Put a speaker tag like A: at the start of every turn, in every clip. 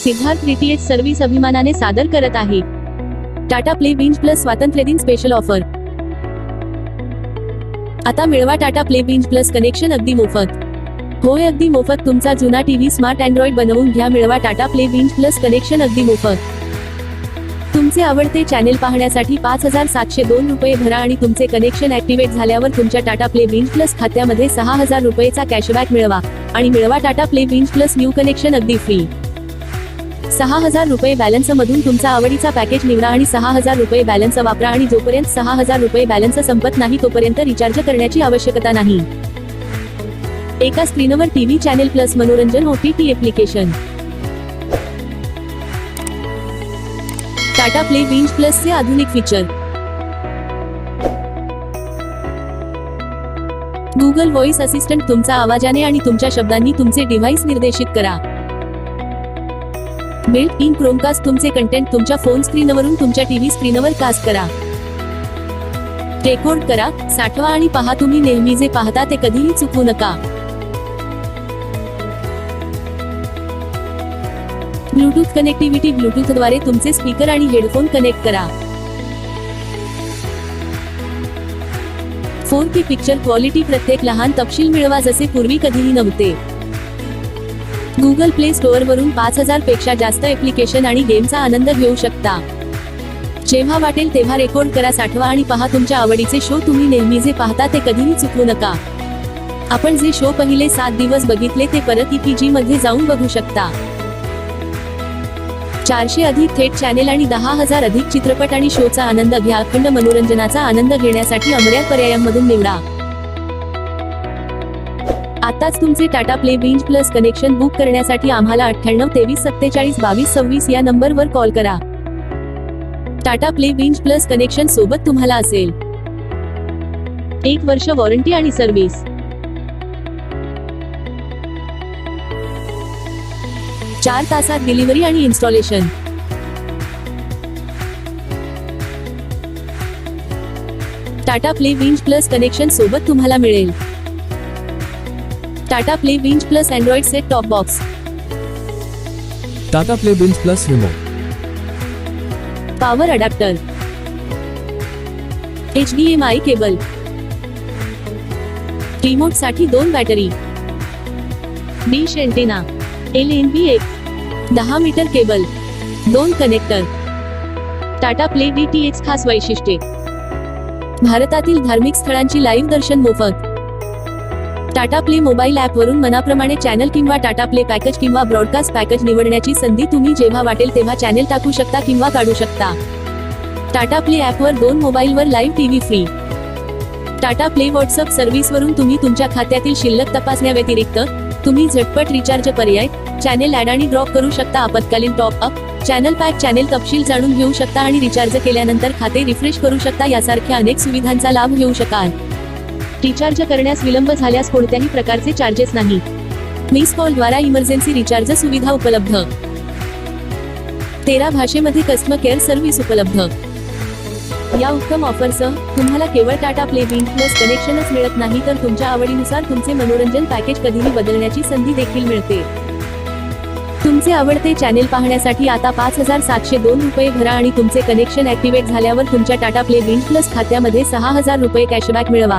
A: Siddharth DTH service अभिमानाने सादर करत आहे. टाटा प्ले बिंच प्लस स्वातंत्र्य दिन स्पेशल ऑफर आता मिळवा Tata play binge plus connection अगदी मोफत. होय अगदी मोफत. तुमचा जुना टीव्ही स्मार्ट अँड्रॉइड बनवून घ्या. मिळवा Tata play binge plus connection अगदी मोफत. तुमचे आवडते चॅनेल पाहण्यासाठी पाच हजार सातशे दोन रुपये भरा आणि तुमचे कनेक्शन ऍक्टिव्हेट झाल्यावर तुमच्या टाटा प्ले बिंच प्लस खात्यामध्ये सहा हजार रुपयेचा कॅशबॅक मिळवा. आणि मिळवा Tata play binge plus new connection अगदी फ्री सहा हजार रुपये बॅलन्स मधून तुमचा आवडीचा पॅकेज निवडा आणि सहा हजार रुपये बॅलन्स वापरा आणि जोपर्यंत सहा हजार रुपये बॅलन्स संपत नाही तोपर्यंत रिचार्ज करण्याची आवश्यकता नाही. एका स्क्रीनवर टीव्ही चॅनेल प्लस मनोरंजन OTT application Tata play binge प्लसचे आधुनिक फीचर गुगल व्हॉइस असिस्टंट तुमचा आवाजाने आणि तुमच्या शब्दांनी तुमचे डिव्हाइस निर्देशित करा. बिल्ट इन क्रोमकास्ट तुमचे कंटेंट तुमच्या फोन स्क्रीनवरून तुमच्या टीव्ही स्क्रीनवर कास्ट करा. रेकॉर्ड करा साठवा आणि पहा तुम्ही नेहमी जे पाहता ते कधीही चुकू नका. ब्लूटूथ कनेक्टिव्हिटी ब्लूटूथद्वारे तुमचे स्पीकर आणि हेडफोन कनेक्ट करा. फोन की पिक्चर क्वालिटी प्रत्येक लहान तपशील मिळवा जसे पूर्वी कधीही नव्हते. गुगल प्ले स्टोअर वरून पाच हजारपेक्षा जास्त ऍप्लिकेशन आणि गेमचा आनंद घेऊ शकता. जेव्हा वाटेल तेव्हा रेकॉर्ड करा साठवा आणि पहा तुमच्या आवडीचे शो तुम्ही नेहमी जे पाहता ते कधीही चुकवू नका. आपण जे शो पहिले सात दिवस बघितले ते परत ईपीजी मध्ये जाऊन बघू शकता. चारशे अधिक थेट चॅनेल आणि दहा हजार अधिक चित्रपट आणि शोचा आनंद घ्या. अखंड मनोरंजनाचा आनंद घेण्यासाठी अमर्या पर्यायांमधून निवडा. आताच तुमचे Tata play binge plus connection book करण्यासाठी आम्हाला अठ्ठ्याण्णव तेवीस सत्तेचाळीस बावीस सव्वीस या नंबरवर कॉल करा. Tata play binge plus connection सोबत तुम्हाला असेल. एक वर्ष वॉरंटी आणि सर्व्हिस. चार तासात डिलिव्हरी आणि installation. Tata play binge plus connection सोबत तुम्हाला मिळेल. Tata play binge plus android set top box.
B: Tata play binge plus remote.
A: Power adapter. H D M I cable. रिमोटसाठी दोन battery. Dish antenna L N B एक. दहा metre cable. दोन connector. Tata play D T H खास वैशिष्ट्ये. भारतातील धार्मिक स्थळांची live दर्शन मोफत. टाटा प्ले मोबाईल ऍप वरून मनाप्रमाणे चॅनल किंवा टाटा प्ले पॅकेज किंवा ब्रॉडकास्ट पॅकेज निवडण्याची संधी तुम्ही जेव्हा वाटेल तेव्हा चॅनेल टाकू शकता किंवा काढू शकता. टाटा प्ले ॲपवर दोन मोबाईलवर live TV free. Tata play WhatsApp service वरून तुम्ही तुमच्या खात्यातील शिल्लक तपासण्याव्यतिरिक्त तुम्ही झटपट रिचार्ज पर्याय चॅनेल ऍड आणि ड्रॉप करू शकता आपत्कालीन top up channel pack channel तपशील जाणून घेऊ शकता आणि रिचार्ज केल्यानंतर खाते रिफ्रेश करू शकता यासारख्या अनेक सुविधांचा लाभ घेऊ शकाल. रिचार्ज करण्यास विलंब झाल्यास कोणत्याही प्रकारचे चार्जेस नाही. मिस कॉल द्वारा इमर्जन्सी रिचार्ज सुविधा उपलब्ध. तेरा भाषेमध्ये कस्टमर केअर सर्व्हिस उपलब्ध. या उत्तम ऑफरसह तुम्हाला केवळ टाटा प्ले बिंग प्लस कनेक्शनच मिळत नाही तर तुमच्या आवडीनुसार तुमचे मनोरंजन पॅकेज कधीही बदलण्याची संधी देखील मिळते. तुमचे आवडते चॅनेल पाहण्यासाठी आता पाच हजार सातशे दोन रुपये भरा आणि तुमचे कनेक्शन ऍक्टिव्हेट झाल्यावर तुमच्या टाटा प्ले बिंग प्लस खात्यामध्ये सहा हजार रुपये कॅशबॅक मिळवा.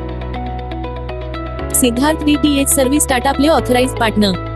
A: Siddharth D T H service Tata play authorise partner